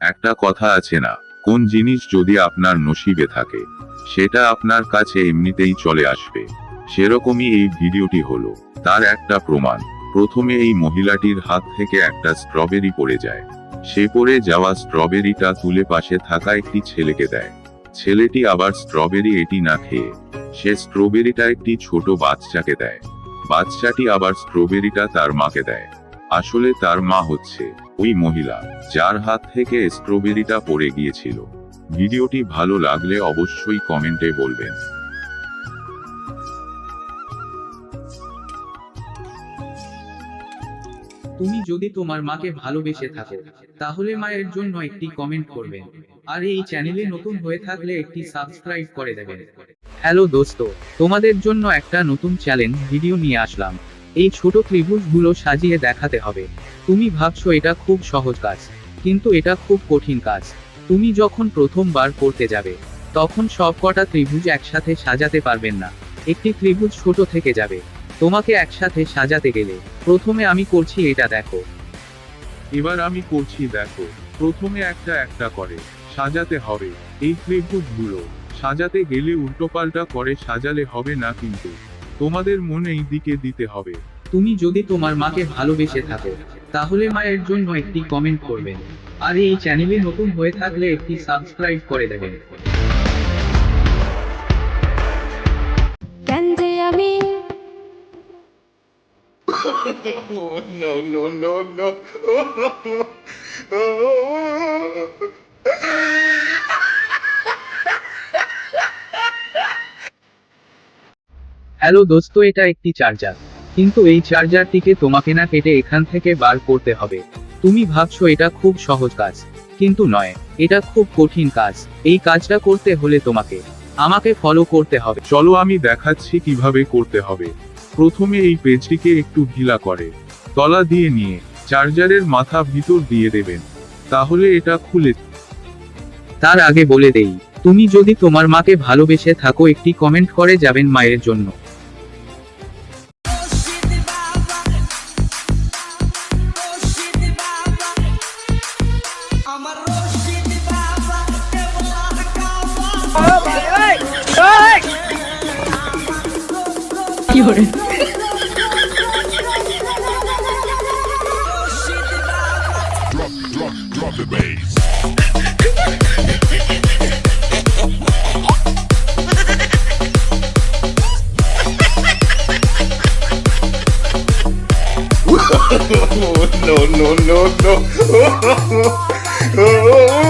একটা কথা আছে না, কোন জিনিস যদি আপনার নসিবে থাকে, সেটা আপনার কাছে এমনিতেই চলে আসবে। সেরকমই এই ভিডিওটি হলো, তার একটা প্রমাণ। প্রথমে এই মহিলাটির হাত থেকে একটা স্ট্রবেরি পড়ে যায়। সে পড়ে যাওয়া স্ট্রবেরিটা তুলে পাশে থাকা একটি ছেলেকে দেয়। ছেলেটি আবার স্ট্রবেরি এটি না খেয়ে, সে স্ট্রবেরিটা একটি ছোট বাচ্চাকে দেয়। বাচ্চাটি আবার স্ট্রবেরিটা তার মাকে দেয়। আসলে তার মা হচ্ছে ওই মহিলা, যার হাত থেকে স্ট্রবেরিটা পড়ে গিয়েছিল। ভিডিওটি ভালো লাগলে অবশ্যই কমেন্টে বলবেন। তুমি যদি তোমার মাকে ভালোবেসে থাকো, তাহলে মায়ের জন্য একটি কমেন্ট করবেন আর এই চ্যানেলে নতুন হয়ে থাকলে একটি সাবস্ক্রাইব করে দেবেন হ্যালো দোস্ত, তোমাদের জন্য একটা নতুন চ্যালেঞ্জ ভিডিও নিয়ে আসলাম। এই ছোট ত্রিভুজগুলো সাজিয়ে দেখাতে হবে। তুমি ভাবছ এটা খুব সহজ কাজ, কিন্তু এটা খুব কঠিন কাজ। তুমি যখন প্রথমবার করতে যাবে, তখন সবকটা ত্রিভুজ একসাথে সাজাতে পারবেন না। একটি ত্রিভুজ ছোট থেকে যাবে, তোমাকে একসাথে সাজাতে গেলে। প্রথমে আমি করছি এটা দেখো। এবার আমি করছি দেখো, প্রথমে একটা একটা করে সাজাতে হবে। এই ত্রিভুজগুলো সাজাতে গেলে উল্টোপাল্টা করে সাজালে হবে না কিন্তু। তোমাদের মন এই দিকে দিতে হবে। তুমি যদি তোমার মাকে ভালোবেসে থাকো তাহলে মায়ের জন্য একটি কমেন্ট করবেন আর এই চ্যানেলে নতুন হয়ে থাকলে একটি সাবস্ক্রাইব করে দেবেন যে no, no, no, no. Hello দোস্ত এটা একটি চার্জার কিন্তু এই চার্জারটিকে তোমাকে না কেটে এখান থেকে বার করতে হবে। তুমি ভাবছ এটা খুব সহজ কাজ কিন্তু নয় এটা খুব কঠিন কাজ। এই কাজটা করতে হলে তোমাকে আমাকে ফলো করতে হবে। চলো আমি দেখাচ্ছি কীভাবে করতে হবে। প্রথমে এই পেজটিকে একটু ঢিলা করে তলা দিয়ে নিয়ে চার্জারের মাথা ভিতর দিয়ে দেবেন। তাহলে এটা খুলে তার আগে বলে দেই তুমি যদি তোমার মাকে ভালোবেসে থাকো একটি কমেন্ট করে যাবেন মায়ের জন্য। no, no, no, no. oh.